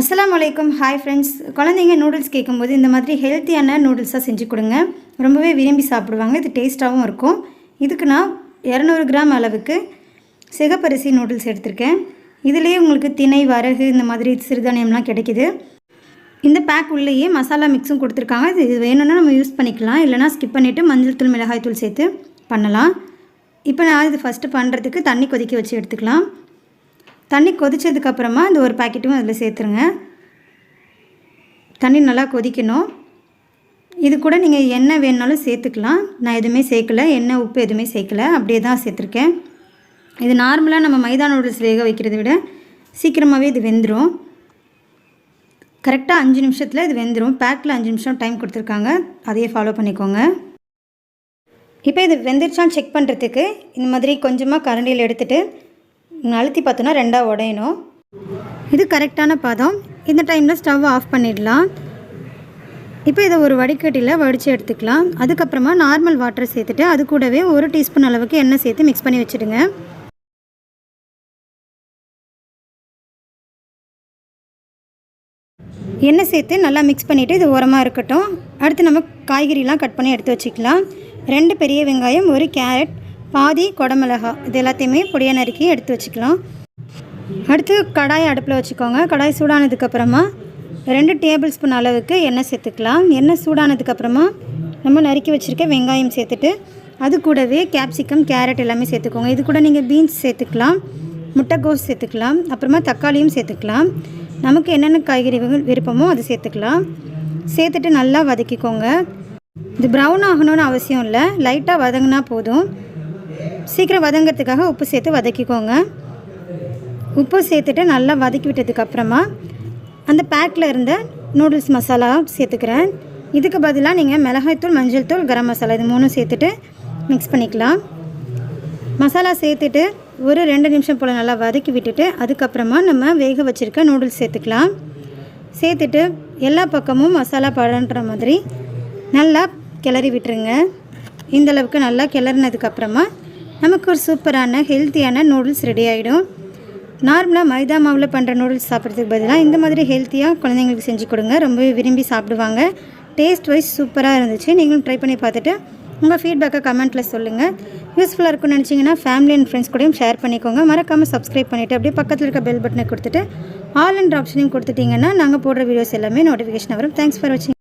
அஸ்லாம் வலைக்கம் hi friends குழந்தைங்க நூடுல்ஸ் கேட்கும்போது இந்த மாதிரி ஹெல்த்தியான நூடுல்ஸாக செஞ்சு கொடுங்க. ரொம்பவே விரும்பி சாப்பிடுவாங்க. இது டேஸ்ட்டாகவும் இருக்கும். இதுக்கு நான் இரநூறு கிராம் அளவுக்கு சிகப்பரிசி நூடுல்ஸ் எடுத்திருக்கேன். இதுலேயே உங்களுக்கு திணை வரகு இந்த மாதிரி சிறுதானியம்லாம் கிடைக்குது. இந்த பேக் உள்ளேயே மசாலா மிக்ஸும் கொடுத்துருக்காங்க. இது இது வேணும்னா நம்ம யூஸ் பண்ணிக்கலாம். இல்லைனா ஸ்கிப் பண்ணிவிட்டு மஞ்சள் தூள் மிளகாய் தூள் சேர்த்து பண்ணலாம். இப்போ நான் இது ஃபஸ்ட்டு பண்ணுறதுக்கு தண்ணி கொதிக்க வச்சு எடுத்துக்கலாம். தண்ணி கொதித்ததுக்கப்புறமா இந்த ஒரு பாக்கெட்டும் அதில் சேர்த்துருங்க. தண்ணி நல்லா கொதிக்கணும். இது கூட நீங்கள் என்ன வேணுனாலும் சேர்த்துக்கலாம். நான் எதுவுமே சேர்க்கல. எண்ணெய் உப்பு எதுவுமே சேர்க்கல. அப்படியே தான் சேர்த்துருக்கேன். இது நார்மலாக நம்ம மைதா நூடுல்ஸ் வேக வைக்கிறத விட சீக்கிரமாகவே இது வெந்துடும் கரெக்டாக அஞ்சு நிமிஷத்தில் இது வெந்துடும் பேக்கில் அஞ்சு நிமிஷம் டைம் கொடுத்துருக்காங்க. அதையே ஃபாலோ பண்ணிக்கோங்க. இப்போ இது வெந்துருச்சான்னு செக் பண்ணுறதுக்கு இந்த மாதிரி கொஞ்சமாக கரண்டியில் எடுத்துகிட்டு அழுத்தி பார்த்தோன்னா ரெண்டாக உடையணும். இது கரெக்டான பதம். இந்த டைமில் ஸ்டவ் ஆஃப் பண்ணிடலாம். இப்போ இதை ஒரு வடிகட்டியில் வடித்து எடுத்துக்கலாம். அதுக்கப்புறமா நார்மல் வாட்டர் சேர்த்துட்டு அது கூடவே ஒரு டீஸ்பூன் அளவுக்கு எண்ணெய் சேர்த்து மிக்ஸ் பண்ணி வச்சுடுங்க. எண்ணெய் சேர்த்து நல்லா மிக்ஸ் பண்ணிவிட்டு இது உரமாக இருக்கட்டும். அடுத்து நம்ம காய்கறிலாம் கட் பண்ணி எடுத்து வச்சுக்கலாம். ரெண்டு பெரிய வெங்காயம் ஒரு கேரட் பாதி குடமிளகா இது எல்லாத்தையுமே பொடியாக நறுக்கி எடுத்து வச்சுக்கலாம். அடுத்து கடாய் அடுப்பில் வச்சுக்கோங்க. கடாய் சூடானதுக்கப்புறமா ரெண்டு டேபிள் ஸ்பூன் அளவுக்கு எண்ணெய் சேர்த்துக்கலாம். எண்ணெய் சூடானதுக்கப்புறமா நம்ம நறுக்கி வச்சுருக்க வெங்காயம் சேர்த்துட்டு அது கூடவே கேப்சிகம் கேரட் எல்லாமே சேர்த்துக்கோங்க. இது கூட நீங்கள் பீன்ஸ் சேர்த்துக்கலாம் முட்டைக்கோஸ் சேர்த்துக்கலாம் அப்புறமா தக்காளியும் சேர்த்துக்கலாம். நமக்கு என்னென்ன காய்கறி விருப்பமோ அது சேர்த்துக்கலாம். சேர்த்துட்டு நல்லா வதக்கிக்கோங்க. இது ப்ரௌன் ஆகணும்னு அவசியம் இல்லை. லைட்டாக வதங்கினா போதும். சீக்கிரம் வதங்கிறதுக்காக உப்பு சேர்த்து வதக்கிக்கோங்க. உப்பு சேர்த்துட்டு நல்லா வதக்கி விட்டதுக்கப்புறமா அந்த பேக்கில் இருந்த நூடுல்ஸ் மசாலா சேர்த்துக்கிறேன். இதுக்கு பதிலாக நீங்கள் மிளகாய்த்தூள் மஞ்சள் தூள் கரம் மசாலா இது மூணும் சேர்த்துட்டு மிக்ஸ் பண்ணிக்கலாம். மசாலா சேர்த்துட்டு ஒரு ரெண்டு நிமிஷம் போல் நல்லா வதக்கி விட்டுட்டு அதுக்கப்புறமா நம்ம வேக வச்சுருக்க நூடுல்ஸ் சேர்த்துக்கலாம். சேர்த்துட்டு எல்லா பக்கமும் மசாலா பழன்ற மாதிரி நல்லா கிளறி விட்டுருங்க. இந்தளவுக்கு நல்லா கிளறினதுக்கப்புறமா நமக்கு ஒரு சூப்பரான ஹெல்த்தியான நூடுல்ஸ் ரெடி ஆகிடும் நார்மலாக மைதா மாவில் பண்ணுற நூடுல்ஸ் சாப்பிட்றதுக்கு பதிலாக இந்த மாதிரி ஹெல்த்தியாக குழந்தைங்களுக்கு செஞ்சு கொடுங்க. ரொம்பவே விரும்பி சாப்பிடுவாங்க. டேஸ்ட் வைஸ் சூப்பராக இருந்துச்சு. நீங்களும் ட்ரை பண்ணி பார்த்துட்டு உங்கள் ஃபீட்பேக்கை கமெண்ட்டில் சொல்லுங்கள் யூஸ்ஃபுல்லாக இருக்கும்னு நினச்சிங்கன்னா ஃபேமிலி அண்ட் ஃப்ரெண்ட்ஸ் கூடயும் ஷேர் பண்ணிக்கோங்க. மறக்காமல் சப்ஸ்கிரைப் பண்ணிவிட்டு அப்படியே பக்கத்தில் இருக்க பெல் பட்டனை கொடுத்துட்டு ஆல் அண்ட் ஆப்ஷனையும் கொடுத்துட்டிங்கன்னா நாங்கள் போடுற வீடியோஸ் எல்லாமே நோட்டிஃபிகேஷன் வரும். தேங்க்ஸ் ஃபார் வாட்சிங்